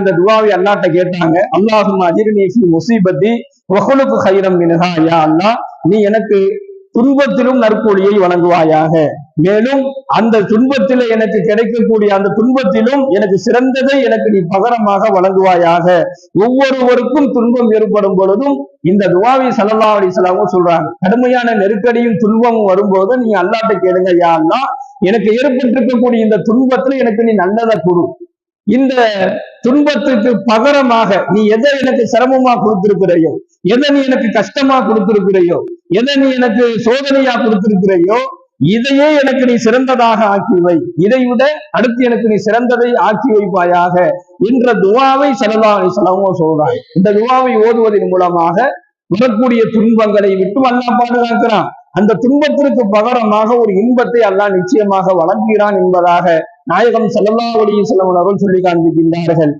இந்த துவாவை அல்லாட்ட கேட்டாங்க. அல்லாஹும் அஜிர்னி ஃபி முசீபத்தி வகுலுக்கு ஹைரம் மின்ஹா யா அல்லா நீ எனக்கு துன்பத்திலும் நற்கூலியை வழங்குவாயாக. மேலும் அந்த துன்பத்தில எனக்கு கிடைக்கக்கூடிய அந்த துன்பத்திலும் எனக்கு சிறந்ததை எனக்கு நீ பகரமாக வழங்குவாயாக. ஒவ்வொருவருக்கும் துன்பம் ஏற்படும் பொழுதும் இந்த துவாவை சல்லா அலிஸ்லாமும் சொல்றாங்க. கடுமையான நெருக்கடியும் துன்பமும் வரும்போது நீ அல்லாட்ட கேளுங்க யாருன்னா எனக்கு ஏற்பட்டிருக்கக்கூடிய இந்த துன்பத்துல எனக்கு நீ நல்லதை கொடு. இந்த துன்பத்துக்கு பகரமாக நீ எதை எனக்கு சிரமமா கொடுத்திருக்கிறையோ எதை நீ எனக்கு கஷ்டமா கொடுத்திருக்கிறையோ எதை நீ எனக்கு சோதனையா கொடுத்திருக்கிறையோ இதையே எனக்கு நீ சிறந்ததாக ஆக்கி வை. இதை விட அடுத்து எனக்கு நீ சிறந்ததை ஆக்கி வைப்பாயாக. என்ற துவாவை சல்லா செலவோ சொல்றாய் இந்த துவாவை ஓதுவதன் மூலமாக வரக்கூடிய துன்பங்களை விட்டு அல்லா பாதுகாக்கிறான். அந்த துன்பத்திற்கு பகரமாக ஒரு இன்பத்தை அல்லாஹ் நிச்சயமாக வழங்குகிறான் என்பதாக நாயகம் ஸல்லல்லாஹு அலைஹி வஸல்லம் அவர்கள் சொல்லி காண்பிக்கின்றார்கள்.